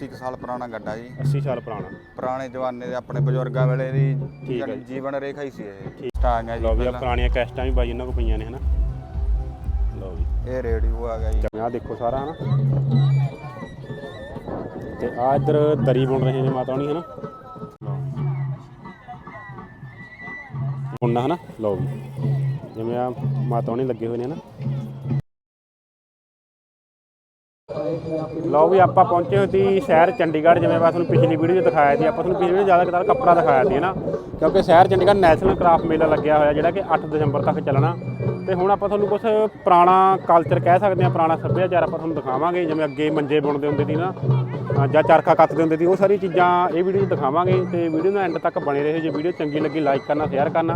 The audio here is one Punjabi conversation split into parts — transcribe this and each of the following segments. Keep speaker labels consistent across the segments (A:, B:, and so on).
A: 30 ਸਾਲ ਪੁਰਾਣਾ ਗੱਡਾ ਜੀ।
B: 80 ਸਾਲ ਪੁਰਾਣਾ।
A: ਪੁਰਾਣੇ ਜਮਾਨੇ ਦੇ ਆਪਣੇ ਬਜ਼ੁਰਗਾਂ ਵੇਲੇ ਦੀ
B: ਠੀਕ ਹੈ
A: ਜਾਣੀ
B: ਜੀ।
A: ਜੀਵਨ ਰੇਖਾ ਹੀ ਸੀ ਇਹ।
B: ਠੀਕ।
A: ਸਟਾਂਗ ਹੈ ਜੀ
B: ਲਓ ਵੀ ਆ
A: ਪਹਿਲਾਂ।
B: ਪੁਰਾਣੀਆਂ ਕੈਸਟਾਂ ਵੀ ਬਾਈ ਇਹਨਾਂ ਕੋਲ ਪਈਆਂ ਨੇ ਹਨਾ? ਲਓ ਵੀ
A: ਇਹ ਰੇਡੀਓ ਆ ਗਿਆ ਜੀ।
B: ਆਹ ਦੇਖੋ ਸਾਰਾ ਹਨਾ? ਤੇ ਆ ਇੱਧਰ ਦਰੀ ਬੁਣ ਰਹੇ ਨੇ ਮਾਤਾ ਹੋਣੀ ਹਨਾ। ਬੁਣਨਾ ਹਨਾ? ਲਓ ਵੀ ਜਿਵੇਂ ਆ ਮਾਤਾ ਹੋਣੀ ਲੱਗੇ ਹੋਏ ਨੇ ਹਨਾ? ਲਓ ਵੀ ਆਪਾਂ ਪਹੁੰਚੇ ਹੋਏ ਸੀ ਸ਼ਹਿਰ ਚੰਡੀਗੜ੍ਹ, ਜਿਵੇਂ ਮੈਂ ਤੁਹਾਨੂੰ ਪਿਛਲੀ ਵੀਡੀਓ 'ਚ ਦਿਖਾਇਆ ਸੀ, ਆਪਾਂ ਤੁਹਾਨੂੰ ਪਿਛਲੀ ਵੀਡੀਓ ਜ਼ਿਆਦਾਤਰ ਕੱਪੜਾ ਦਿਖਾਇਆ ਸੀ ਨਾ? ਕਿਉਂਕਿ ਸ਼ਹਿਰ ਚੰਡੀਗੜ੍ਹ ਨੈਸ਼ਨਲ ਕਰਾਫਟ ਮੇਲਾ ਲੱਗਿਆ ਹੋਇਆ, ਜਿਹੜਾ ਕਿ 8 ਦਸੰਬਰ ਤੱਕ ਚੱਲਣਾ। ਤੇ ਹੁਣ ਆਪਾਂ ਤੁਹਾਨੂੰ ਕੁਝ ਪੁਰਾਣਾ ਕਲਚਰ ਕਹਿ ਸਕਦੇ ਹਾਂ, ਪੁਰਾਣਾ ਸੱਭਿਆਚਾਰ ਆਪਾਂ ਤੁਹਾਨੂੰ ਦਿਖਾਵਾਂਗੇ, ਜਿਵੇਂ ਅੱਗੇ ਮੰਜੇ ਬੁਣਦੇ ਹੁੰਦੇ ਸੀ ਨਾ ਜਾਂ ਚਰਖਾ ਕੱਤਦੇ ਹੁੰਦੇ ਸੀ, ਉਹ ਸਾਰੀ ਚੀਜ਼ਾਂ ਇਹ ਵੀਡੀਓ 'ਚ ਦਿਖਾਵਾਂਗੇ ਤੇ ਵੀਡੀਓ ਨੂੰ ਐਂਡ ਤੱਕ ਬਣੇ ਰਹੋ, ਜੇ ਵੀਡੀਓ ਚੰਗੀ ਲੱਗੀ ਲਾਈਕ ਕਰਨਾ ਸ਼ੇਅਰ ਕਰਨਾ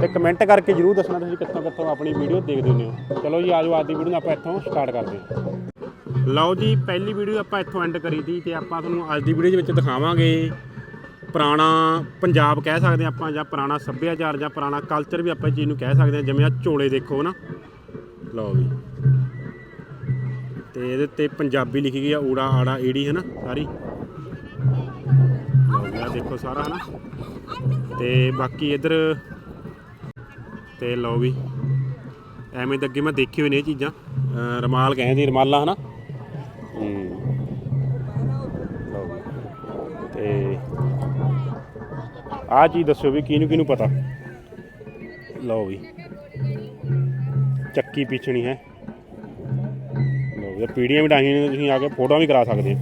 B: ਤੇ ਕਮੈਂਟ ਕਰਕੇ ਜਰੂਰ ਦੱਸਣਾ ਤੁਸੀਂ ਕਿੱਥੋਂ ਕਿੱਥੋਂ ਆਪਣੀ ਵੀਡੀਓ ਦੇਖਦੇ ਹੁੰਦੇ ਹੋ। ਚਲੋ ਜੀ, ਆਜੋ ਅੱਜ ਦੀ ਵੀਡੀਓ ਨੂੰ ਆਪਾਂ ਇੱਥੋਂ ਸਟਾਰਟ ਕਰਦੇ ਹਾਂ। ਲਓ ਜੀ, ਪਹਿਲੀ ਵੀਡੀਓ ਆਪਾਂ ਇੱਥੋਂ ਐਂਡ ਕਰੀ ਸੀ ਤੇ ਆਪਾਂ ਤੁਹਾਨੂੰ ਅੱਜ ਦੀ ਵੀਡੀਓ ਦੇ ਵਿੱਚ ਦਿਖਾਵਾਂਗੇ। ਪੁਰਾਣਾ ਪੰਜਾਬ ਕਹਿ ਸਕਦੇ ਹਾਂ ਆਪਾਂ, ਜਾਂ ਪੁਰਾਣਾ ਸੱਭਿਆਚਾਰ, ਜਾਂ ਪੁਰਾਣਾ ਕਲਚਰ ਵੀ ਆਪਾਂ ਚੀਜ਼ ਨੂੰ ਕਹਿ ਸਕਦੇ ਹਾਂ, ਜਿਵੇਂ ਆ ਝੋਲੇ ਦੇਖੋ ਨਾ। ਲਓ ਵੀ ਤੇ ਇਹਦੇ ਤੇ ਪੰਜਾਬੀ ਲਿਖੀ ਗਈ ਆ, ਊੜਾ ਆੜਾ ਈੜੀ ਹੈ ਨਾ ਸਾਰੀ। ਲਓ ਦੇਖੋ ਸਾਰਾ ਹੈ ਨਾ ਤੇ ਬਾਕੀ ਇੱਧਰ, ਤੇ ਲਓ ਵੀ, ਐਵੇਂ ਤਾਂ ਅੱਗੇ ਮੈਂ ਦੇਖੀ ਹੋਈ ਨੇ ਇਹ ਚੀਜ਼ਾਂ। ਅਹ ਰਮਾਲ ਕਹਿੰਦੇ ਰਮਾਲਾ, ਹਨਾ। ਆਹ ਚੀਜ਼ ਦੱਸਿਓ ਵੀ ਕਿਹਨੂੰ ਕਿਹਨੂੰ ਪਤਾ। ਲਓ ਵੀ। ਚੱਕੀ ਪਿਛਣੀ ਹੈ। ਲਓ ਵੀ ਪੀੜੀਆਂ ਵੀ ਡਾਈਆਂ ਨੇ ਤੁਸੀਂ ਆ ਕੇ ਫੋਟੋਆਂ ਵੀ ਕਰਾ ਸਕਦੇ ਹੋ।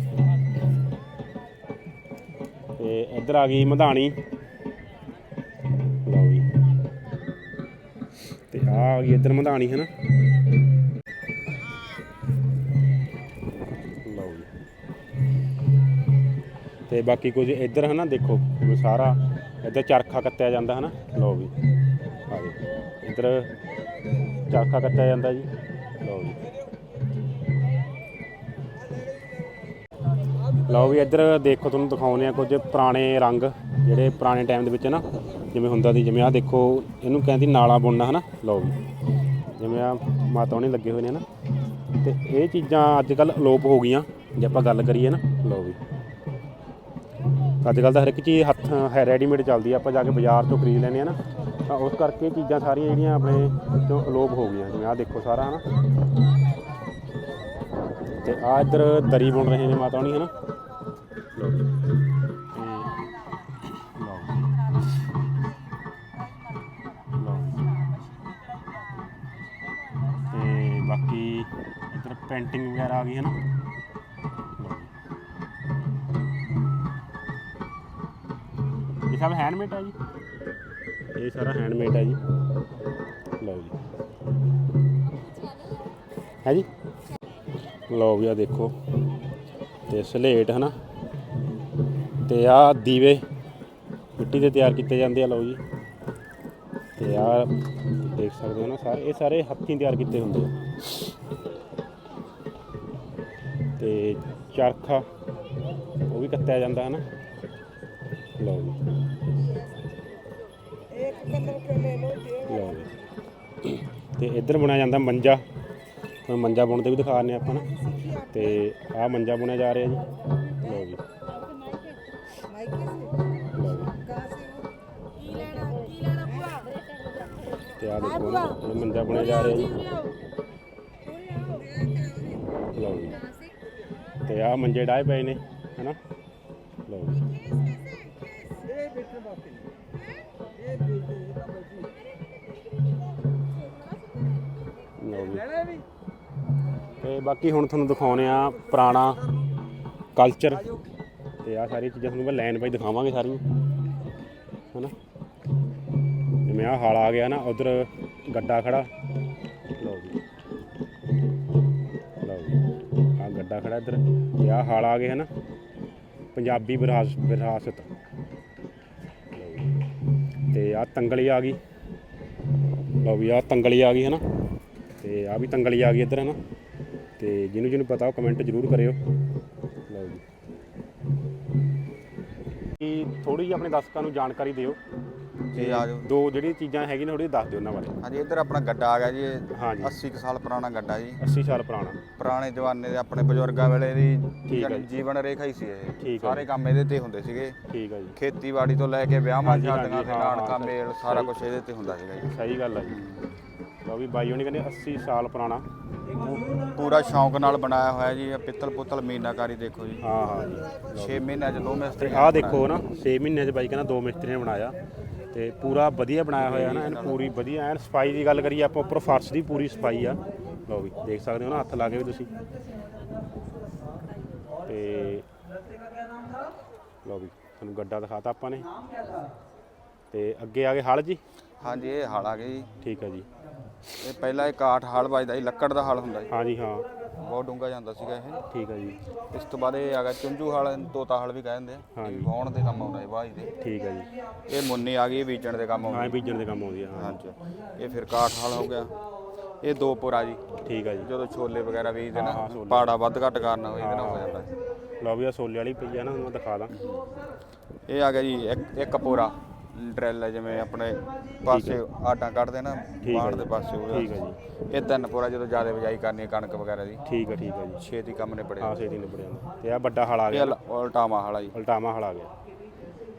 B: ਤੇ ਇੱਧਰ ਆ ਗਈ ਮਧਾਣੀ। ਲਓ ਵੀ। ਤੇ ਆ ਆ ਗਈ ਇੱਧਰ ਮਧਾਣੀ ਹੈ ਨਾ ਲਓ ਜੀ ਤੇ ਬਾਕੀ ਕੁਝ ਇੱਧਰ ਹੈ ਨਾ ਦੇਖੋ, ਸਾਰਾ ਇੱਧਰ ਚਰਖਾ ਕੱਤਿਆ ਜਾਂਦਾ ਹੈ ਨਾ ਲਓ ਵੀ। ਆ ਦੇਖੋ ਇੱਧਰ ਚਰਖਾ ਕੱਤਿਆ ਜਾਂਦਾ ਜੀ। ਲਓ ਜੀ। ਲਓ ਵੀ ਇੱਧਰ ਦੇਖੋ, ਤੁਹਾਨੂੰ ਦਿਖਾਉਂਦੇ ਆ ਕੁਝ ਪੁਰਾਣੇ ਰੰਗ, ਜਿਹੜੇ ਪੁਰਾਣੇ ਟਾਈਮ ਦੇ ਵਿੱਚ ਨਾ, ਜਿਵੇਂ ਹੁੰਦਾ ਸੀ। ਜਿਵੇਂ ਆ ਦੇਖੋ, ਇਹਨੂੰ ਕਹਿੰਦੀ ਨਾਲਾ ਬੁਣਨਾ ਹਨਾ? ਲਓ ਵੀ। ਜਿਵੇਂ ਆ ਮਾਤਾ ਉਹਨੇ ਲੱਗੇ ਹੋਏ ਨੇ ਨਾ ਤੇ ਇਹ ਚੀਜ਼ਾਂ ਅੱਜ ਕੱਲ ਅਲੋਪ ਹੋ ਗਈਆਂ, ਜੇ ਆਪਾਂ ਗੱਲ ਕਰੀਏ ਨਾ। ਲਓ ਵੀ। ਅੱਜ ਕੱਲ ਤਾਂ ਹਰ ਇੱਕ ਚੀਜ਼ ਹੱਥ, ਹੈ ਰੈਡੀਮੇਡ ਚੱਲਦੀ ਆ, ਆਪਾਂ ਜਾ ਕੇ ਬਾਜ਼ਾਰ ਤੋਂ ਖਰੀਦ ਲੈਂਦੇ ਆ ਨਾ। ਤਾਂ ਉਸ ਕਰਕੇ ਚੀਜ਼ਾਂ ਸਾਰੀਆਂ ਜਿਹੜੀਆਂ ਆਪਣੇ ਤੋਂ ਅਲੋਪ ਹੋ ਗਈਆਂ, ਜਿਵੇਂ ਆ ਦੇਖੋ ਸਾਰਾ, ਹਨਾ। ਤੇ ਆ ਇੱਧਰ ਦਰੀ ਬੁਣ ਰਹੇ ਨੇ ਮਾਤਾ ਹੋਣੀ, ਹਨਾ। ਲਓ ਬਾਕੀ ਇੱਧਰ ਪੇਂਟਿੰਗ ਵਗੈਰਾ ਆ ਗਈ ਹੈ ਨਾ ਸਭ ਹੈਂਡਮੇਡ ਹੈ ਜੀ? ਇਹ ਸਾਰਾ ਹੈਂਡਮੇਡ ਹੈ ਜੀ। ਲਓ ਜੀ। ਹੈ ਜੀ? ਲਓ ਵੀ ਆ ਦੇਖੋ। ਤੇ ਸਲੇਟ, ਹਨਾ? ਤੇ ਆ ਦੀਵੇ ਮਿੱਟੀ ਦੇ ਤਿਆਰ ਕੀਤੇ ਜਾਂਦੇ ਆ, ਲਓ ਜੀ। ਤੇ ਆ ਦੇਖ ਸਕਦੇ ਹੋ ਨਾ ਸਾਰੇ ਇਹ ਸਾਰੇ ਹੱਥੀਂ ਤਿਆਰ ਕੀਤੇ ਹੁੰਦੇ ਆ। ਤੇ ਚਰਖਾ, ਉਹ ਵੀ ਕੱਤਿਆ ਜਾਂਦਾ, ਹਨਾ? ਲਓ ਜੀ। ਲਓ ਜੀ। ਤੇ ਇੱਧਰ ਬਣਾਇਆ ਜਾਂਦਾ ਮੰਜਾ। ਤੁਹਾਨੂੰ ਮੰਜਾ ਬੁਣਦੇ ਵੀ ਦਿਖਾ ਰਹੇ ਆਪਾਂ ਨਾ। ਤੇ ਆਹ ਮੰਜਾ ਬੁਣਿਆ ਜਾ ਰਿਹਾ ਜੀ। ਲਓ ਜੀ। ਤੇ ਆਹ ਦੇਖੋ ਇਹ ਮੰਜਾ ਬੁਣਿਆ ਜਾ ਰਿਹਾ ਜੀ। ਲਓ ਜੀ। ਤੇ ਆਹ ਮੰਜੇ ਡਾਏ ਪਏ ਨੇ ਹੈਨਾ? ਲਓ ਜੀ। ਤੇ ਬਾਕੀ ਹੁਣ ਤੁਹਾਨੂੰ ਦਿਖਾਉਣੇ ਆ ਪੁਰਾਣਾ ਕਲਚਰ ਤੇ ਆ ਸਾਰੀ ਚੀਜ਼ਾਂ ਤੁਹਾਨੂੰ ਮੈਂ ਲਾਈਨ ਬਾਈ ਦਿਖਾਵਾਂਗੇ ਸਾਰੀਆਂ। ਹਨਾ? ਜਿਵੇਂ ਆ ਹਾਲ ਆ ਗਿਆ ਨਾ ਉਧਰ ਗੱਡਾ ਖੜਾ। ਲਓ ਜੀ। ਲਓ ਜੀ। ਆ ਗੱਡਾ ਖੜਾ ਇੱਧਰ। ਤੇ ਆ ਹਾਲ ਆ ਗਏ ਹਨਾ। ਪੰਜਾਬੀ ਵਿਰਾਸ ਵਿਰਾਸਤ। ਤੇ ਆ ਤੰਗਲੀ ਆ ਗਈ। ਲਓ ਵੀ ਆ ਤੰਗਲੀ ਆ ਗਈ ਹੈ ਨਾ। ਤੇ ਆ ਵੀ ਤੰਗਲੀ ਆ ਗਈ ਇੱਧਰ ਹੈ ਨਾ। ਤੇ ਜਿਹਨੂੰ ਜਿਹਨੂੰ ਪਤਾ ਉਹ ਕਮੈਂਟ ਜ਼ਰੂਰ ਕਰਿਓ। ਲਓ ਜੀ। ਥੋੜੀ ਜਿਹੀ ਆਪਣੇ ਦਰਸ਼ਕਾਂ ਨੂੰ ਜਾਣਕਾਰੀ ਦਿਓ।
A: ਜੀ ਆ ਜਾਓ।
B: ਦੋ ਜਿਹੜੀ ਚੀਜ਼ਾਂ ਹੈਗੀਆਂ ਨੇ ਥੋੜੀ ਦੱਸ ਦਿਓ ਉਹਨਾਂ ਬਾਰੇ।
A: ਹਾਂਜੀ ਇੱਧਰ ਆਪਣਾ ਗੱਡਾ ਆ ਗਿਆ ਜੀ।
B: ਹਾਂਜੀ।
A: 80 ਕੁ ਸਾਲ ਪੁਰਾਣਾ ਗੱਡਾ ਜੀ।
B: 80 ਸਾਲ ਪੁਰਾਣਾ।
A: ਪੁਰਾਣੇ ਜ਼ਮਾਨੇ ਦੇ ਆਪਣੇ ਬਜ਼ੁਰਗਾਂ ਵੇਲੇ ਦੀ
B: ਠੀਕ ਹੈ
A: ਜਾਣੀ
B: ਜੀ।
A: ਜੀਵਨ ਰੇਖਾ ਹੀ ਸੀ
B: ਠੀਕ
A: ਇਹ
B: ਹੈ
A: ਸਾਰੇ ਕੰਮ ਇਹਦੇ ਤੇ ਹੁੰਦੇ ਸੀਗੇ।
B: ਠੀਕ ਹੈ ਜੀ।
A: ਖੇਤੀਬਾੜੀ ਤੋਂ ਲੈ ਕੇ ਵਿਆਹਾਂ
B: ਹਾਂਜੀ,
A: ਸ਼ਾਦੀਆਂ
B: ਹਾਂਜੀ,
A: ਤੇ
B: ਹਾਂ,
A: ਨਾਨਕਾ
B: ਹਾਂ,
A: ਮੇਲ ਸਾਰਾ ਕੁਝ ਇਹਦੇ ਤੇ ਹੁੰਦਾ ਸੀਗਾ ਜੀ।
B: ਸਹੀ ਗੱਲ ਹੈ ਜੀ। ਲਓ ਵੀ ਬਾਈ ਹੋਣੀ ਕਹਿੰਦੇ 80 ਸਾਲ ਪੁਰਾਣਾ।
A: ਪੂ- ਪੂਰਾ ਸ਼ੌਂਕ ਨਾਲ ਬਣਾਇਆ ਹੋਇਆ ਜੀ ਇਹ ਪਿੱਤਲ ਪੁੱਤਲ ਮੀਨਾਕਾਰੀ ਦੇਖੋ ਜੀ।
B: ਹਾਂ ਹਾਂ ਜੀ।
A: 6 ਮਹੀਨਿਆਂ ਚ ਦੋ ਮਿਸਤਰੀ
B: ਆਹ ਦੇਖੋ ਨਾ 6 ਮਹੀਨਿਆਂ 'ਚ ਬਾਈ ਕਹਿੰਦਾ ਦੋ ਮਿਸਤਰੀ ਨੇ ਬਣਾਇਆ। ਤੇ ਪੂਰਾ ਵਧੀਆ ਬਣਾਇਆ ਹੋਇਆ ਨਾ ਐਨ ਪੂਰੀ ਵਧੀਆ ਐਨ ਸਫ਼ਾਈ ਦੀ ਗੱਲ ਕਰੀਏ ਆਪਾਂ ਉੱਪਰ ਫਰਸ਼ ਦੀ ਪੂਰੀ ਸਫ਼ਾਈ ਆ। ਲਓ ਵੀ ਦੇਖ ਸਕਦੇ ਹੋ ਨਾ ਹੱਥ ਲਾ ਕੇ ਵੀ ਤੁਸੀਂ। ਤੇ ਲਓ ਵੀ ਤੁਹਾਨੂੰ ਗੱਡਾ ਦਿਖਾਤਾ ਆਪਾਂ ਨੇ। ਤੇ ਅੱਗੇ ਆ ਗਏ ਹਲ ਜੀ?
A: ਹਾਂਜੀ ਇਹ ਹਲ ਆ ਗਏ ਜੀ।
B: ਠੀਕ ਹੈ ਜੀ।
A: ਇਹ ਪਹਿਲਾਂ ਇਹ ਕਾਠ ਹਲ ਵੱਜਦਾ ਸੀ ਲੱਕੜ ਦਾ ਹਲ ਹੁੰਦਾ ਜੀ
B: ਹਾਂ ਜੀ ਹਾਂ।
A: ਬਹੁਤ ਡੂੰਘਾ ਜਾਂਦਾ ਸੀਗਾ ਇਹ।
B: ਠੀਕ ਹੈ ਜੀ।
A: ਇਸ ਤੋਂ ਬਾਅਦ ਇਹ ਆ ਗਿਆ ਚੁੰਝੂ ਹਲ ਤੋਤਾ ਹਲ ਵੀ ਕਹਿੰਦੇ ਆ।
B: ਹਾਂਜੀ।
A: ਇਹ ਵਾਹੁਣ ਦੇ ਕੰਮ ਆਉਂਦਾ ਹੈ ਵਾਹੀ ਦੇ।
B: ਠੀਕ ਹੈ ਜੀ।
A: ਇਹ ਮੁੰਨੀ ਆ ਗਈ ਇਹ ਬੀਜਣ ਦੇ ਕੰਮ
B: ਹਾਂ
A: ਆਉਂਦੀ।
B: ਇਹ ਬੀਜਣ ਦੇ ਕੰਮ ਆਉਂਦੀ ਆ ਹਾਂ।
A: ਹਾਂਜੀ। ਇਹ ਫਿਰ ਕਾਠ ਹਲ ਹੋ ਗਿਆ। ਇਹ ਦੋ ਪੁਰਾ ਜੀ।
B: ਠੀਕ ਹੈ ਜੀ।
A: ਜਦੋਂ ਛੋਲੇ ਵਗੈਰਾ
B: ਹਾਂ, ਹਾਂ, ਛੋਲੇ।
A: ਪਾੜਾ ਵੱਧ ਘੱਟ ਕਰਨ ਇਹਦੇ ਨਾਲ ਹੋ ਜਾਂਦਾ। ਹੈ।
B: ਲਓ ਵੀ ਆ ਸੋਲੇ ਵਾਲੀ ਪਈ ਆ ਨਾ ਮੈਂ ਦਿਖਾ ਦਾਂ।
A: ਇਹ ਆ ਗਿਆ ਜੀ ਇੱਕ ਇੱਕ ਪੋਰਾ। ਡਰਿਲ ਹੈ ਜਿਵੇਂ ਆਪਣੇ ਪਾਸੇ ਆਟਾ ਕੱਢਦੇ ਨਾ
B: ਜੀ।
A: ਦੇ ਪਾਸੇ ਉਹਦਾ।
B: ਠੀਕ ਹੈ ਜੀ।
A: ਇਹ ਤਿੰਨ ਪੋਰਾ ਜਦੋਂ ਜ਼ਿਆਦਾ ਬਿਜਾਈ ਕਰਨੀ ਹੈ ਕਣਕ ਵਗੈਰਾ ਦੀ।
B: ਠੀਕ ਹੈ ਠੀਕ ਹੈ ਜੀ।
A: ਛੇਤੀ ਕੰਮ ਨਿਬੜੇ
B: ਹਾਂ ਛੇਤੀ ਨਿਬੜ ਜਾਂਦਾ ਤੇ ਆ ਵੱਡਾ ਹਲ ਆ
A: ਇਹ
B: ਗਿਆ
A: ਲ- ਉਲਟਾਵਾ ਵਾਲਾ ਜੀ।
B: ਉਲਟਾਵਾ ਹਲ ਆ ਗਿਆ।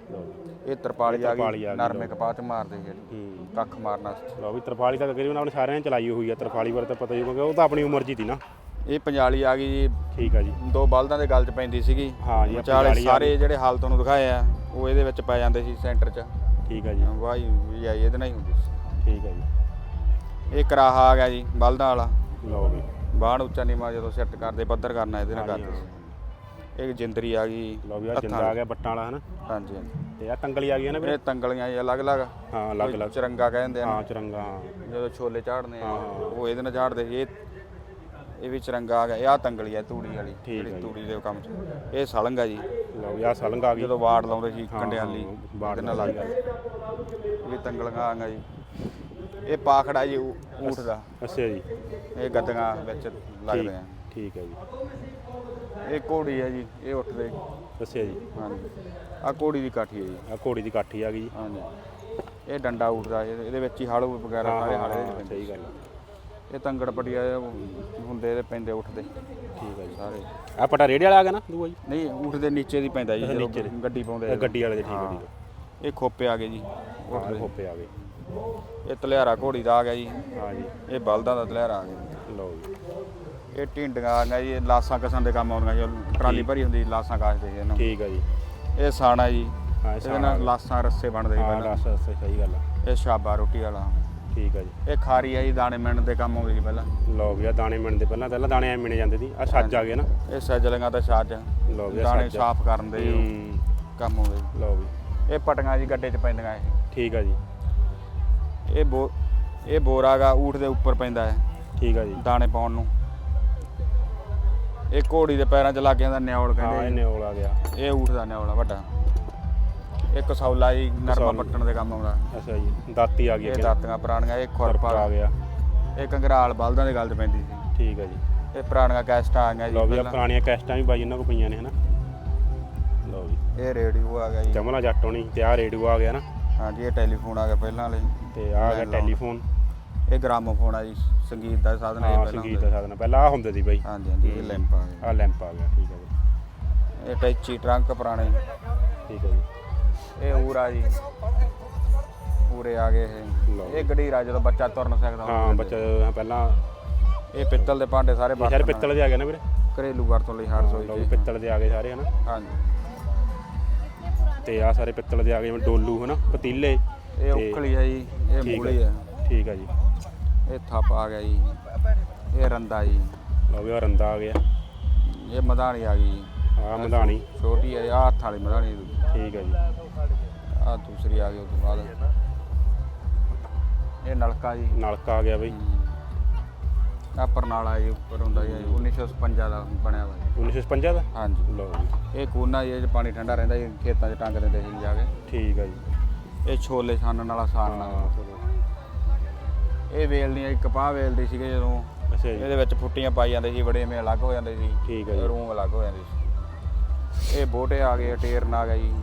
B: ਜੀ।
A: ਇਹ ਤਰਪਾਲੀ ਆ ਗਈ
B: ਆ
A: ਨਰਮੇ ਕਪਾਹ ਚ ਮਾਰਦੇ ਜੀ
B: ਹੂੰ।
A: ਕੱਖ ਮਾਰਨਾ
B: ਲਓ ਵੀ ਤਰਪਾਲੀ ਤਾਂ ਤਕਰੀਬਨ ਆਪਣੇ ਸਾਰਿਆਂ ਨੇ ਚਲਾਈ ਹੋਈ ਆ ਤਰਪਾਲੀ ਬਾਰੇ ਤਾਂ ਪਤਾ ਹੀ ਹੋਊਗਾ ਉਹ ਤਾਂ ਆਪਣੀ ਉਮਰ ਹੀ ਸੀ ਨਾ।
A: ਇਹ ਪੰਜਾਲੀ ਆ ਗਈ ਜੀ।
B: ਠੀਕ ਆ ਜੀ।
A: ਦੋ ਬਲਦਾਂ ਦੇ ਗਲ 'ਚ ਪੈਂਦੀ ਸੀਗੀ।
B: ਹਾਂ ਜੀ ਆ
A: ਸਾਰੇ ਜਿਹੜੇ ਹਾਲ ਤੁਹਾਨੂੰ ਦਿਖਾਏ ਆ ਉਹ ਇਹਦੇ ਵਿੱਚ ਪੈ ਜਾਂਦੇ ਸੀ ਸੈਂਟਰ 'ਚ।
B: ਠੀਕ ਆ ਜੀ।
A: ਵਾਹੀ ਵੀ ਆਈ ਇਹਦੇ ਨਾਲ ਹੀ ਹੁੰਦੀ ਸੀ।
B: ਠੀਕ ਆ ਜੀ।
A: ਇਹ ਕਰਾਹਾ ਆ ਗਿਆ ਜੀ ਬਲਦਾਂ ਵਾਲਾ।
B: ਲਓ ਵੀ।
A: ਬਾਣ ਉੱਚਾ ਨੀਵਾਂ ਜਦੋਂ ਸੈੱਟ ਕਰਦੇ ਪੱਧਰ ਕਰਨਾ ਇਹਦੇ ਨਾਲ ਕਰਦੇ। ਸੀ ਇਹ ਜਿੰਦਰੀ ਆ ਗਈ
B: ਲਓ ਵੀ ਆ ਜਿੰਦਾ ਆ ਗਿਆ ਬੱਟਾਂ ਵਾਲਾ ਹਨਾ?
A: ਹਾਂਜੀ ਹਾਂਜੀ।
B: ਤੇ ਆ ਤੰਗਲੀ ਆ ਗਈ ਹੈ ਨਾ ਵੀਰੇ?
A: ਇਹ ਤੰਗਲੀਆਂ ਜੀ ਅਲੱਗ-ਅਲੱਗ।
B: ਹਾਂ ਅਲੱਗ
A: ਕੋਈ
B: ਅਲੱਗ
A: ਚਰੰਗਾ ਕਹਿੰਦੇ ਆ
B: ਹਾਂ ਚਰੰਗਾ ਹਾਂ।
A: ਜਦੋਂ ਛੋਲੇ ਝਾੜਨੇ ਆ। ਉਹ ਇਹਦੇ ਨਾਲ ਝਾੜਦੇ ਸੀ। ਇਹ ਇਹ ਵੀ ਚਰੰਗਾ ਆ ਗਿਆ। ਇਹ ਆ ਤੰਗਲੀ ਆ ਤੂੜੀ ਵਾਲੀ। ਜਿਹੜੀ। ਤੂੜੀ ਦੇ ਕੰਮ 'ਚ। ਇਹ ਸਲੰਗ ਆ ਜੀ।
B: ਲਓ ਵੀ ਆ ਸਲੰਗ ਆ ਗਈ।
A: ਜਦੋਂ ਵਾੜ ਲਾਉਂਦੇ ਸੀ ਕੰਡਿਆਲੀ
B: ਵਾੜ
A: ਇਹਦੇ ਨਾਲ ਲੱਗ ਇਹ ਵੀ ਤੰਗਲੀਆਂ ਆ ਗਈਆਂ ਜੀ। ਇਹ ਪਾਖੜਾ ਜੀ ਊ- ਊਠ ਦਾ।
B: ਅੱਛਾ ਜੀ।
A: ਇਹ ਗੱਦੀਆਂ ਵਿੱਚ ਲੱਗਦੇ ਆ।
B: ਠੀਕ ਹੈ ਜੀ।
A: ਇਹ ਘੋੜੀ ਆ ਜੀ ਇਹ ਉੱਠਦੇ
B: ਅੱਛਾ ਜੀ।
A: ਹਾਂਜੀ। ਆ ਘੋੜੀ ਦੀ ਕਾਠੀ ਹੈ ਜੀ।
B: ਆ ਘੋੜੀ ਦੀ ਕਾਠੀ ਆ ਗਈ ਜੀ।
A: ਹਾਂਜੀ। ਇਹ ਡੰਡਾ ਉੱਠਦਾ ਇਹ- ਇਹਦੇ ਵਿੱਚ ਹੀ ਹਲ ਵਗੈਰਾ
B: ਹਾਂ
A: ਸਾਰੇ
B: ਹਾਂ,
A: ਹਲੇ
B: ਹਾਂ, ਸਹੀ ਗੱਲ ਆ।
A: ਇਹ ਤੰਗੜ ਪਟਿਆ ਹੁੰਦੇ ਇਹਦੇ ਪੈਂਦੇ ਉੱਠਦੇ
B: ਠੀਕ ਹੈ ਜੀ।
A: ਸਾਰੇ।
B: ਆ ਪਟਾ ਰੇੜੇ ਵਾਲਾ ਆ ਗਿਆ ਨਾ ਦੂਆ ਜੀ?
A: ਨਹੀਂ ਊਠ ਦੇ ਨੀਚੇ ਦੀ ਪੈਂਦਾ ਜੀ
B: ਅੱਛਾ,
A: ਜਦੋਂ
B: ਨੀਚੇ ਦੀ।
A: ਗੱਡੀ ਪਾਉਂਦੇ
B: ਗੱਡੀ ਵਾਲੇ ਦੇ ਠੀਕ ਹੈ
A: ਹਾਂ।
B: ਠੀਕ ਹੈ।
A: ਇਹ ਖੋਪੇ ਆ ਗਏ ਜੀ।
B: ਹਾਂ
A: ਉੱਠਦੇ
B: ਖੋਪੇ ਆ ਗਏ।
A: ਇਹ ਤਲਿਆਰਾ ਘੋੜੀ ਦਾ ਆ ਗਿਆ ਜੀ।
B: ਹਾਂ ਜੀ।
A: ਇਹ ਬਲਦਾਂ ਦਾ ਤਲਿਆਰਾ ਆ ਗਿਆ।
B: ਲਓ ਜੀ।
A: ਇਹ ਢਿੰਡੀਆਂ ਆ ਗਈਆਂ ਜੀ ਇਹ ਲਾਸਾਂ ਕਸਾਂ ਦੇ ਕੰਮ ਆਉਂਦੀਆਂ ਜੀ ਟਰਾਲੀ ਭਰੀ ਹੁੰਦੀ ਲਾਸਾਂ ਕਾਸ਼ਦੇ ਜੀ ਇਹਨਾਂ।
B: ਠੀਕ ਹੈ ਜੀ।
A: ਇਹ ਸਾਣਾ ਜੀ।
B: ਹਾਂ ਇਹ
A: ਇਹਦੇ ਨਾਲ ਲਾਸਾਂ ਰੱਸੇ ਬਣਦੇ ਜੀ
B: ਹਾਂ
A: ਪਹਿਲਾਂ।
B: ਰਸ ਰਸ ਸਹੀ ਗੱਲ ਆ।
A: ਇਹ ਸ਼ਾਬਾ ਰੋਟੀ ਵਾਲਾ।
B: ਠੀਕ ਹੈ ਜੀ।
A: ਇਹ ਖਾਰੀ ਆ ਜੀ ਦਾਣੇ ਮਿਣਨ ਦੇ ਕੰਮ ਆਉਂਦੀ ਜੀ ਪਹਿਲਾਂ।
B: ਲਓ ਵੀ ਆ ਦਾਣੇ ਮਿਣਦੇ ਪਹਿਲਾਂ ਪਹਿਲਾਂ ਦਾਣੇ ਐ ਮਿਣੇ ਜਾਂਦੇ ਸੀ। ਆ ਛੱਜ ਆ ਗਏ ਨਾ।
A: ਇਹ ਸੈਜਲਿੰਗਾਂ ਦਾ ਛੱਜ।
B: ਲਓ ਵੀ ਆ
A: ਦਾਣੇ ਸਾਫ਼ ਕਰਨ ਦੇ ਕੰਮ ਆਉਂਦੇ ਜੀ।
B: ਲਓ ਵੀ।
A: ਇਹ ਪਟੀਆਂ ਜੀ ਗੱਡੇ 'ਚ ਪੈਂਦੀਆਂ ਇਹ।
B: ਠੀਕ ਆ ਜੀ।
A: ਇਹ ਬੋ ਇਹ ਬੋਰਾ ਗਾ ਊਠ ਦੇ ਉੱਪਰ ਪੈਂਦਾ ਹੈ
B: ਠੀਕ ਆ ਜੀ।
A: ਦਾਣੇ ਪਾਉਣ ਨੂੰ। ਇਹ ਘੋੜੀ ਦੇ ਪੈਰਾਂ 'ਚ ਲੱਗ ਜਾਂਦਾ ਨਿਉਲ
B: ਹਾਂ
A: ਕਹਿੰਦੇ
B: ਇਹਨੇ। ਔਲ ਆ ਗਿਆ।
A: ਇਹ ਊਠ ਦਾ ਨਿਉਲ ਆ ਵੱਡਾ। ਇਹ ਕਸੌਲਾ ਜੀ ਨਰਮਾ
B: ਕਸੌਲ।
A: ਪੱਟਣ ਦੇ ਕੰਮ ਆਉਂਦਾ।
B: ਅੱਛਾ ਜੀ ਦਾਤੀ ਆ ਗਈ
A: ਇਹ
B: ਅੱਗੇ।
A: ਦਾਤੀਆਂ ਪੁਰਾਣੀਆਂ ਇਹ ਖੁਰਪਾ।
B: ਆ ਗਿਆ।
A: ਇਹ ਕੰਗਰਾਲ ਬਲਦਾਂ ਦੇ ਗੱਲ 'ਚ ਪੈਂਦੀ ਸੀ।
B: ਠੀਕ ਆ ਜੀ।
A: ਇਹ ਪੁਰਾਣੀਆਂ ਕੈਸਟਾਂ ਆ ਗਈਆਂ ਜੀ
B: ਲਓ ਵੀ ਆ
A: ਪਹਿਲਾਂ।
B: ਪੁਰਾਣੀਆਂ ਕੈਸਟਾਂ ਵੀ ਬਾਈ ਇਹਨਾਂ ਕੋਲ ਪਈਆਂ ਨੇ ਹਨਾ? ਲਓ ਜੀ।
A: ਇਹ ਰੇਡੀਓ ਆ ਗਿਆ ਜੀ।
B: ਜਮਲਾ ਜੱਟ ਹੋਣੀ ਤੇ ਆ ਰੇਡੀਓ ਆ ਗਿਆ ਨਾ।
A: ਹਾਂਜੀ ਇਹ ਟੈਲੀਫੋਨ ਆ ਗਿਆ ਪਹਿਲਾਂ ਵਾਲੇ।
B: ਤੇ ਆ ਗਿਆ ਟੈਲੀਫੋਨ।
A: ਇਹ ਗ੍ਰਾਮੋਫੋਨ ਆ ਜੀ ਸੰਗੀਤ ਦਾ ਸਾਧਨ ਹੈ
B: ਹਾਂ
A: ਪਹਿਲਾਂ
B: ਸੰਗੀਤ ਦਾ ਸਾਧਨ ਪਹਿਲਾਂ ਆ ਹੁੰਦੇ ਸੀ ਬਾਈ।
A: ਹਾਂਜੀ ਹਾਂਜੀ ਇਹ ਲੈਂਪ ਆ ਗਿਆ।
B: ਆ ਲੈਂਪ ਆ ਗਿਆ ਠੀਕ ਹੈ ਜੀ।
A: ਇਹ ਟੈਚੀ ਟਰੰਕ ਪੁਰਾਣੇ।
B: ਠੀਕ ਹੈ ਜੀ।
A: ਇਹ ਊਰਾ ਜੀ। ਪੂਰੇ ਆ ਗਏ ਇਹ। ਇਹ ਗੜੀਰਾ ਜਦੋਂ ਬੱਚਾ ਤੁਰਨ ਸਕਦਾ
B: ਹਾਂ ਬੱਚਾ ਪਹਿਲਾਂ
A: ਇਹ ਪਿੱਤਲ ਦੇ ਭਾਂਡੇ ਸਾਰੇ ਵਰਤਣ
B: ਪਿੱਤਲ ਦੇ ਆ ਗਏ ਨਾ ਵੀਰੇ?
A: ਘਰੇਲੂ ਵਰਤੋਂ ਲਈ ਹਰ 'ਚ।
B: ਪਿੱਤਲ ਦੇ ਆ ਗਏ ਸਾਰੇ ਹਨਾ?
A: ਹਾਂਜੀ
B: ਤੇ ਆ ਸਾਰੇ ਪਿੱਤਲ ਦੇ ਆ ਗਏ ਜਿਵੇਂ ਡੋਲੂ ਹਨਾ ਪਤੀਲੇ।
A: ਇਹ
B: ਤੇ-
A: ਉਖਲੀ ਹੈ ਜੀ ਇਹ
B: ਠੀਕ
A: ਮੂਲੀ ਹੈ
B: ਠੀਕ ਆ ਜੀ।
A: ਇਹ ਥੱਪ ਆ ਗਿਆ ਜੀ ਇਹ ਰੰਦਾ ਜੀ।
B: ਲਓ ਵੀ ਆ ਰੰਦਾ ਆ ਗਿਆ।
A: ਇਹ ਮਧਾਣੀ ਆ ਗਈ ਜੀ।
B: ਆ ਮਧਾਣੀ।
A: ਛੋਟੀ ਹੈ ਆਹ ਹੱਥ ਵਾਲੀ ਮਧਾਣੀ
B: ਠੀਕ ਆ ਜੀ।
A: ਆ ਦੂਸਰੀ ਆ ਗਈ ਉਸ ਤੋਂ ਬਾਅਦ। ਇਹ ਨਲਕਾ ਜੀ।
B: ਨਲਕਾ ਆ ਗਿਆ ਬਈ।
A: ਆ ਪਰਨਾਲਾ ਜੀ ਉੱਪਰ ਹੁੰਦਾ ਜੀ 1956 ਦਾ ਬਣਿਆ ਹੋਇਆ ਜੀ।
B: 1956 ਦਾ?
A: ਹਾਂਜੀ।
B: ਲਓ ਜੀ।
A: ਇਹ ਕੋਨਾ ਜੀ ਇਹ 'ਚ ਪਾਣੀ ਠੰਡਾ ਰਹਿੰਦਾ ਜੀ ਖੇਤਾਂ 'ਚ ਟੰਗ ਦਿੰਦੇ ਸੀ ਜਾ ਕੇ।
B: ਠੀਕ ਆ ਜੀ।
A: ਇਹ ਛੋਲੇ ਛਾਨਣ ਵਾਲਾ ਸਾਨ
B: ਹਾਂ ਚਲੋ।
A: ਇਹ ਵੇਲਦੀਆਂ ਜੀ ਕਪਾਹ ਵੇਲਦੇ ਸੀਗੇ ਜਦੋਂ।
B: ਅੱਛਾ ਜੀ।
A: ਇਹਦੇ ਵਿੱਚ ਫੁੱਟੀਆਂ ਪਾਈ ਜਾਂਦੇ ਸੀ ਬੜੇਵੇਂ ਅਲੱਗ ਹੋ ਜਾਂਦੇ ਸੀ।
B: ਠੀਕ ਹੈ ਜੀ।
A: ਰੂਮ ਅਲੱਗ ਹੋ ਜਾਂਦੇ ਸੀ। ਇਹ ਬੋਟੇ ਆ ਗਏ ਟੇਰਨ ਆ ਗਿਆ ਜੀ।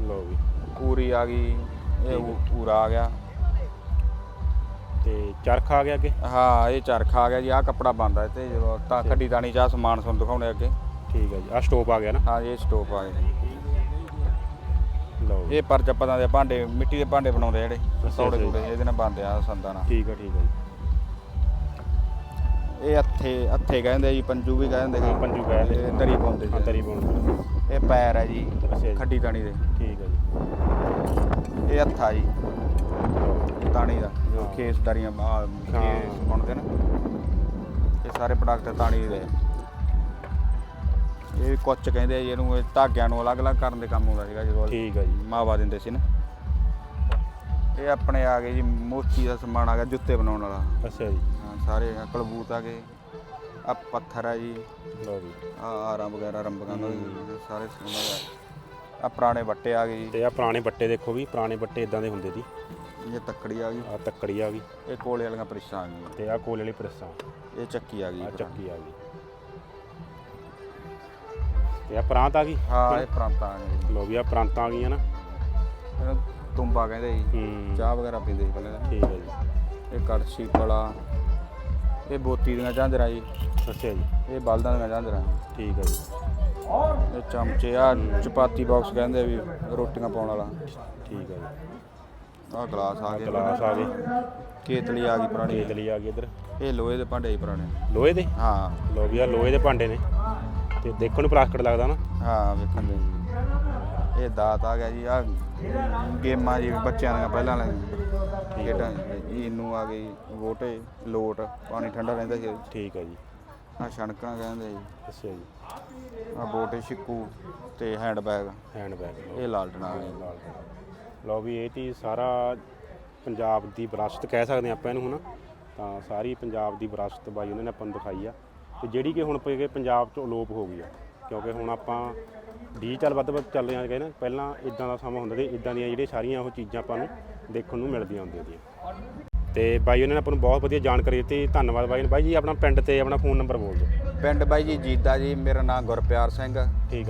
B: ਲਓ ਵੀ
A: ਕੂਰੀ ਆ ਗਈ ਇਹ ਊ- ਊਰਾ ਆ ਗਿਆ।
B: ਚਰਖ ਆ ਗਿਆ ਅੱਗੇ?
A: ਹਾਂ ਇਹ ਚਰਖਾ ਆ ਗਿਆ ਜੀ ਆ ਕੱਪੜਾ ਬੰਦਾ ਤੇ ਜਦੋਂ ਤਾਂ ਖੱਡੀ ਤਾਣੀ ਚ ਆਹ ਸਮਾਨ ਤੁਹਾਨੂੰ ਦਿਖਾਉਣੇ ਅੱਗੇ।
B: ਠੀਕ ਹੈ ਜੀ ਆ ਸਟੋਪ ਆ ਗਿਆ ਨਾ?
A: ਹਾਂ ਇਹ ਸਟੋਪ ਆ ਗਿਆ
B: ਲਓ
A: ਇਹ ਪਰਚ ਪਤਾਂ ਦੇ ਭਾਂਡੇ ਮਿੱਟੀ ਦੇ ਭਾਂਡੇ ਬਣਾਉਂਦੇ ਜਿਹੜੇ
B: ਅੱਛਾ।
A: ਤੂੜੇ ਇਹਦੇ ਨਾਲ ਬਣਦੇ ਆ ਸੰਦਾਂ ਨਾਲ।
B: ਠੀਕ ਹੈ ਠੀਕ ਹੈ ਜੀ।
A: ਇਹ ਹੱਥੇ ਹੱਥੇ ਕਹਿੰਦੇ ਜੀ ਪੰਜੂ ਵੀ ਕਹਿੰਦੇ
B: ਹਾਂ, ਪੰਜੂ ਕਹਿੰਦੇ।
A: ਇਹ ਦਰੀ ਪਾਉਂਦੇ ਜੀ।
B: ਤਰੀ ਬਣ
A: ਇਹ ਪੈਰ ਹੈ ਜੀ। ਖੱਡੀ ਤਾਣੀ ਦੇ।
B: ਠੀਕ ਹੈ ਜੀ।
A: ਇਹ ਹੱਥਾ ਜੀ। ਤਾਣੀ ਦਾ ਜੋ
B: ਹਾਂ।
A: ਖੇਸ ਦਰੀਆਂ ਆਹ ਖੇਸ
B: ਹਾਂ।
A: ਬਣਦੇ ਨਾ। ਇਹ ਸਾਰੇ ਪ੍ਰੋਡਕਟ ਤਾਣੀ ਦੇ। ਇਹ ਕੁੱਚ ਕਹਿੰਦੇ ਆ ਜੀ ਇਹਨੂੰ ਇਹ ਧਾਗਿਆਂ ਨੂੰ ਅਲੱਗ-ਅਲੱਗ ਕਰਨ ਦੇ ਕੰਮ ਆਉਂਦਾ ਸੀਗਾ ਜਦੋਂ
B: ਠੀਕ ਹੈ ਜੀ।
A: ਮਾਵਾ ਦਿੰਦੇ ਸੀ ਨਾ। ਇਹ ਆਪਣੇ ਆ ਗਏ ਜੀ ਮੋਚੀ ਦਾ ਸਮਾਨ ਆ ਗਿਆ ਜੁੱਤੇ ਬਣਾਉਣ ਵਾਲਾ।
B: ਅੱਛਾ ਜੀ।
A: ਹਾਂ ਸਾਰੇ ਕਲਬੂਤ ਆ ਗਏ ਆ ਪੱਥਰ ਆ ਜੀ।
B: ਲਓ ਜੀ।
A: ਆ ਆਰਾਂ ਵਗੈਰਾ ਰੰਬਕਾਂ ਦਾ ਸਾਰੇ ਸਮਾਨ ਆ ਪੁਰਾਣੇ ਵੱਟੇ ਆ ਗਏ ਜੀ।
B: ਤੇ ਆ ਪੁਰਾਣੇ ਬੱਟੇ ਦੇਖੋ ਵੀ ਪੁਰਾਣੇ ਬੱਟੇ ਇਦਾਂ ਦੇ ਹੁੰਦੇ ਸੀ
A: ਇਹ ਤੱਕੜੀ ਆ ਗਈ।
B: ਆ ਤੱਕੜੀ ਆ ਗਈ।
A: ਇਹ ਕੋਲੇ ਵਾਲੀਆਂ ਪ੍ਰਿਸ਼ਾਂ ਆ ਗਈਆਂ।
B: ਤੇ ਆ ਕੋਲੇ ਵਾਲੀ ਪ੍ਰੈਸਾਂ।
A: ਇਹ ਚੱਕੀ ਆ ਗਈ
B: ਆ। ਚੱਕੀ ਆ ਗਈ। ਤੇ ਆ ਪ੍ਰਾਂਤ ਆ ਗਈ?
A: ਹਾਂ ਇਹ ਪ੍ਰਾਂਤਾਂ ਆ ਗਏ ਜੀ
B: ਲੋ ਵੀ ਆ ਪ੍ਰਾਂਤਾਂ ਆ ਗਈਆਂ ਨਾ।
A: ਇਹਨੂੰ ਤੁੰਬਾ ਕਹਿੰਦੇ ਜੀ। ਚਾਹ ਵਗੈਰਾ ਪੀਂਦੇ ਸੀ ਪਹਿਲਾਂ।
B: ਠੀਕ ਹੈ ਜੀ।
A: ਇਹ ਕੜਛੀ ਕਲਾ ਇਹ ਬੋਤੀ ਦੀਆਂ ਝਾਂਜਰਾਂ ਜੀ।
B: ਅੱਛਾ ਜੀ।
A: ਇਹ ਬਲਦਾਂ ਦੀਆਂ ਝਾਂਜਰਾਂ।
B: ਠੀਕ ਹੈ ਜੀ।
A: ਇਹ ਚਮਚੇ ਆ ਚਪਾਤੀ ਬਾਕਸ ਕਹਿੰਦੇ ਵੀ ਰੋਟੀਆਂ ਪਾਉਣ ਵਾਲਾ।
B: ਠੀਕ ਹੈ ਜੀ।
A: ਆਹ ਗਲਾਸ ਆ ਗਏ
B: ਗਲਾਸ ਆ ਗਏ
A: ਕੇਤਲੀ ਆ ਗਈ ਪੁਰਾਣੀ।
B: ਕੇਤਲੀ ਆ ਗਈ ਇੱਧਰ।
A: ਇਹ ਲੋਹੇ ਦੇ ਭਾਂਡੇ ਜੀ ਪੁਰਾਣੇ।
B: ਲੋਹੇ ਦੇ?
A: ਹਾਂ।
B: ਲੋ ਵੀ ਆ ਲੋਹੇ ਦੇ ਭਾਂਡੇ ਨੇ। ਤੇ ਦੇਖਣ ਨੂੰ ਪਲਾਸਟਿਕ ਲੱਗਦਾ ਨਾ।
A: ਹਾਂ ਵੇਖਣ ਦੇ। ਇਹ ਦਾਤ ਆ ਗਿਆ ਜੀ ਆ ਗੇਮਾਂ ਜੀ ਬੱਚਿਆਂ ਦੀਆਂ ਪਹਿਲਾਂ ਵਾਲੀਆਂ। ਖੇਡਾਂ ਇਹਨੂੰ ਆ ਗਈ ਵੋਟੇ ਲੋਟ ਪਾਣੀ ਠੰਡਾ ਰਹਿੰਦਾ ਸੀ।
B: ਠੀਕ ਹੈ ਜੀ।
A: ਆ ਛਣਕਾਂ ਕਹਿੰਦੇ ਜੀ।
B: ਅੱਛਾ ਜੀ।
A: ਆ ਬੋਟੇ ਛਿੱਕੂ ਤੇ ਹੈਂਡ ਬੈਗ
B: ਹੈਂਡ ਬੈਗ
A: ਇਹ ਲਾਲਟਣਾ ਆ ਗਿਆ
B: ਲਓ ਵੀ ਇਹ ਤੀ ਸਾਰਾ ਪੰਜਾਬ ਦੀ ਵਿਰਾਸਤ ਕਹਿ ਸਕਦੇ ਆਪਾਂ ਇਹਨੂੰ ਹੁਣ। ਤਾਂ ਸਾਰੀ ਪੰਜਾਬ ਦੀ ਵਿਰਾਸਤ ਬਾਈ ਉਹਨਾਂ ਨੇ ਆਪਾਂ ਨੂੰ ਦਿਖਾਈ ਆ। ਤੇ ਜਿਹੜੀ ਕਿ ਹੁਣ ਪਈ ਪੰਜਾਬ ਚ ਅਲੋਪ ਹੋ ਗਈ ਆ। ਕਿਉਂਕਿ ਹੁਣ ਆਪਾਂ ਡਿਜੀਟਲ ਵੱਧ ਵੱਧ ਚੱਲ ਜਾਂਦੇ ਨਾ। ਪਹਿਲਾਂ ਇਦਾਂ ਦਾ ਸਮਾਂ ਹੁੰਦਾ ਸੀ ਇਦਾਂ ਦੀਆਂ ਜਿਹੜੀਆਂ ਸਾਰੀਆਂ ਉਹ ਚੀਜ਼ਾਂ ਆਪਾਂ ਨੂੰ ਦੇਖਣ ਨੂੰ ਮਿਲਦੀਆਂ ਹੁੰਦੀਆਂ ਸੀ। ਤੇ ਬਾਈ ਉਹਨਾਂ ਨੇ ਆਪਾਂ ਨੂੰ ਬਹੁਤ ਵਧੀਆ ਜਾਣਕਾਰੀ ਦਿੱਤੀ। ਧੰਨਵਾਦ ਬਾਈ। ਬਾਈ ਜੀ ਆਪਣਾ ਪਿੰਡ ਤੇ ਆਪਣਾ ਫੋਨ ਨੰਬਰ ਬੋਲ ਦਿਓ।
A: ਪਿੰਡ ਬਾਈ ਜੀ ਜੀਤਾ ਜੀ। ਮੇਰਾ ਨਾਮ ਗੁਰਪਿਆਰ ਸਿੰਘ।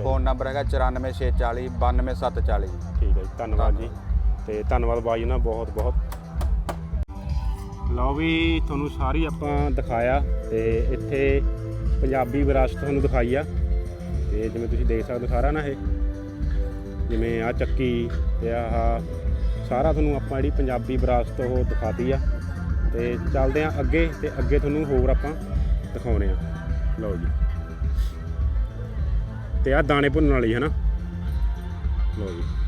A: ਫੋਨ ਨੰਬਰ ਹੈਗਾ 94640 92740 ਜੀ
B: ਜੀ ਧੰਨਵਾਦ ਜੀ। ਤੇ ਧੰਨਵਾਦ ਬਾਈ ਜੀ ਨਾਲ ਬਹੁਤ ਬਹੁਤ। ਲਓ ਵੀ ਤੁਹਾਨੂੰ ਸਾਰੀ ਆਪਾਂ ਦਿਖਾਇਆ ਤੇ ਇੱਥੇ ਪੰਜਾਬੀ ਵਿਰਾਸਤ ਤੁਹਾਨੂੰ ਦਿਖਾਈ ਆ। ਤੇ ਜਿਵੇਂ ਤੁਸੀਂ ਦੇਖ ਸਕਦੇ ਹੋ ਸਾਰਾ ਨਾ ਇਹ। ਜਿਵੇਂ ਆ ਚੱਕੀ ਤੇ ਆਹ ਸਾਰਾ ਤੁਹਾਨੂੰ ਆਪਾਂ ਜਿਹੜੀ ਪੰਜਾਬੀ ਵਿਰਾਸਤ ਉਹ ਦਿਖਾਤੀ ਆ। ਤੇ ਚੱਲਦੇ ਆ ਅੱਗੇ ਤੇ ਅੱਗੇ ਤੁਹਾਨੂੰ ਹੋਰ ਆਪਾਂ ਦਿਖਾਉਣੇ ਆ। ਲਓ ਜੀ। ਤੇ ਆ ਦਾਣੇ ਭੁੰਨਣ ਵਾਲੀ ਹੈ ਨਾ। ਲਓ ਜੀ।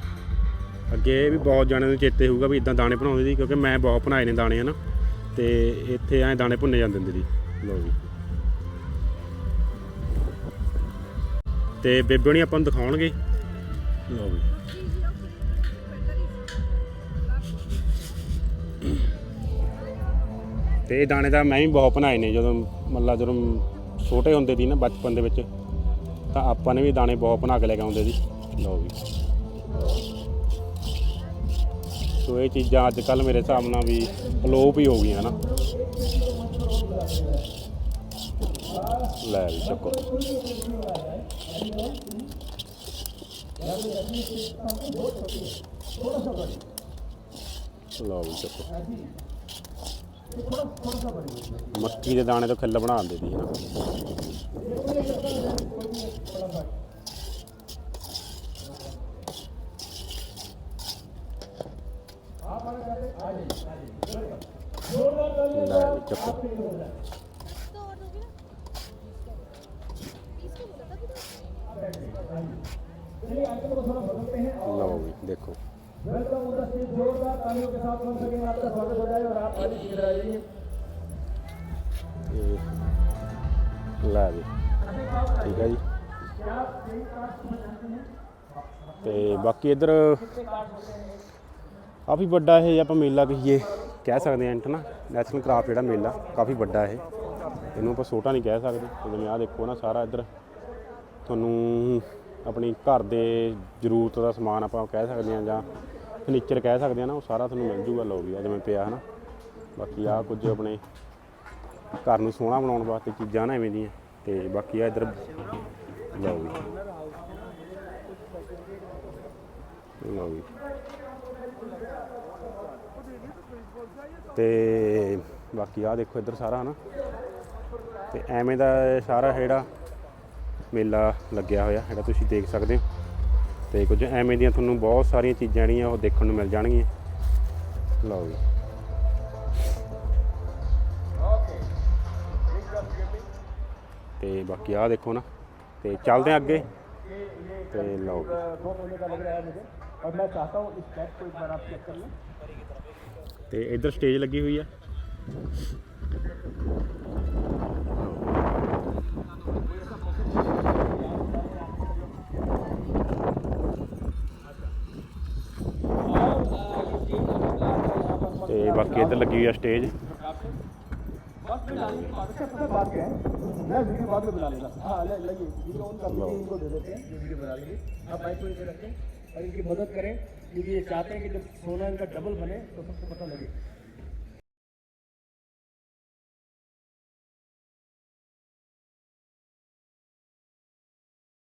B: ਅੱਗੇ ਵੀ ਬਹੁਤ ਜਾਣਿਆਂ ਨੂੰ ਚੇਤੇ ਹੋਊਗਾ ਵੀ ਇਦਾਂ ਦਾਣੇ ਬਣਾਉਂਦੇ ਸੀ, ਕਿਉਂਕਿ ਮੈਂ ਬਹੁਤ ਬਣਾਏ ਨੇ ਦਾਣੇ, ਹਨਾ। ਤੇ ਇੱਥੇ ਐ ਦਾਣੇ ਭੁੰਨੇ ਜਾਂਦੇ ਹੁੰਦੇ ਸੀ। ਲਓ ਜੀ। ਤੇ ਬੇਬੇ ਹੁਣੀ ਆਪਾਂ ਨੂੰ ਦਿਖਾਉਣਗੇ। ਲਓ ਵੀ ਤੇ ਇਹ ਦਾਣੇ ਤਾਂ ਮੈਂ ਵੀ ਬਹੁਤ ਬਣਾਏ ਨੇ, ਜਦੋਂ ਮਤਲਬ ਜਦੋਂ ਛੋਟੇ ਹੁੰਦੇ ਸੀ ਨਾ, ਬਚਪਨ ਦੇ ਵਿੱਚ, ਤਾਂ ਆਪਾਂ ਨੇ ਵੀ ਦਾਣੇ ਬਹੁਤ ਬਣਾ ਕੇ ਲੈ ਕੇ ਆਉਂਦੇ ਸੀ। ਲਓ ਵੀ ਸੋ ਇਹ ਚੀਜ਼ਾਂ ਅੱਜ ਕੱਲ ਮੇਰੇ ਹਿਸਾਬ ਨਾਲ ਵੀ ਅਲੋਪ ਹੀ ਹੋ ਗਈਆਂ ਨਾ। ਲੈ ਵੀ ਚੱਕੋ। ਲਓ ਵੀ ਚੱਕੋ। ਮੱਕੀ ਦੇ ਦਾਣੇ ਤੋਂ ਖਿੱਲ ਬਣਾ ਦਿੰਦੇ ਸੀ ਨਾ। ਲੈ ਵੀ ਚੱਕੋ ਲਓ ਵੀ ਦੇਖੋ ਇਹ ਲੈ ਵੀ ਠੀਕ ਹੈ ਜੀ ਤੇ ਬਾਕੀ ਇਧਰ ਕਾਫੀ ਵੱਡਾ ਇਹ ਆਪਾਂ ਮੇਲਾ ਕਹੀਏ ਕਹਿ ਸਕਦੇ ਹਾਂ ਇੰਟ ਨਾ ਨੈਸ਼ਨਲ ਕਰਾਫਟ ਜਿਹੜਾ ਮੇਲਾ ਕਾਫੀ ਵੱਡਾ ਇਹ। ਇਹਨੂੰ ਆਪਾਂ ਛੋਟਾ ਨਹੀਂ ਕਹਿ ਸਕਦੇ। ਤੇ ਜਿਵੇਂ ਆਹ ਦੇਖੋ ਨਾ ਸਾਰਾ ਇੱਧਰ, ਤੁਹਾਨੂੰ ਆਪਣੀ ਘਰ ਦੇ ਜ਼ਰੂਰਤ ਦਾ ਸਮਾਨ ਆਪਾਂ ਕਹਿ ਸਕਦੇ ਹਾਂ ਜਾਂ ਫਰਨੀਚਰ ਕਹਿ ਸਕਦੇ ਹਾਂ ਨਾ, ਉਹ ਸਾਰਾ ਤੁਹਾਨੂੰ ਮਿਲ ਜੂਗਾ ਲਓ ਵੀ ਆ ਜਿਵੇਂ ਪਿਆ ਹਨਾ। ਬਾਕੀ ਆ ਕੁਝ ਆਪਣੇ ਘਰ ਨੂੰ ਸੋਹਣਾ ਬਣਾਉਣ ਵਾਸਤੇ ਚੀਜ਼ਾਂ ਨਾ ਐਵੇਂ ਦੀਆਂ। ਤੇ ਬਾਕੀ ਆ ਇਧਰ ਲਓ ਵੀ। ਲਓ ਵੀ। ਤੇ ਬਾਕੀ ਆ ਦੇਖੋ ਇੱਧਰ ਸਾਰਾ ਹਨਾ ਤੇ ਐਵੇਂ ਦਾ ਇਹ ਸਾਰਾ ਜਿਹੜਾ ਮੇਲਾ ਲੱਗਿਆ ਹੋਇਆ ਜਿਹੜਾ ਤੁਸੀਂ ਦੇਖ ਸਕਦੇ ਹੋ ਤੇ ਕੁਝ ਐਵੇਂ ਦੀਆਂ ਤੁਹਾਨੂੰ ਬਹੁਤ ਸਾਰੀਆਂ ਚੀਜ਼ਾਂ ਜਿਹੜੀਆਂ ਉਹ ਦੇਖਣ ਨੂੰ ਮਿਲ ਜਾਣਗੀਆਂ ਲਓ ਜੀ ਤੇ ਬਾਕੀ ਆ ਦੇਖੋ ਨਾ ਤੇ ਚੱਲਦੇ ਆ ਅੱਗੇ ਤੇ ਲਓ ਜੀ।
C: दो महीने का लग रहा है मुझे और मैं चाहता हूँ इस बैग को एक बार आप चेक कर लें
B: ਤੇ ਇੱਧਰ ਸਟੇਜ ਲੱਗੀ ਹੋਈ ਹੈ ਤੇ ਬਾਕੀ ਇੱਧਰ ਲੱਗੀ ਹੋਈ ਹੈ ਸਟੇਜ
C: बस में डालने के बाद अच्छा पता बात क्या है मैं वीडियो बाद में बना लेगा हाँ ले लगिए वीडियो ऑन कर लीजिए इनको दे देते हैं जो वीडियो बना लेंगे आप बाइक को इसे रखें और इनकी मदद करें क्योंकि ये चाहते हैं कि जब सोना इनका डबल बने तो सबको पता लगे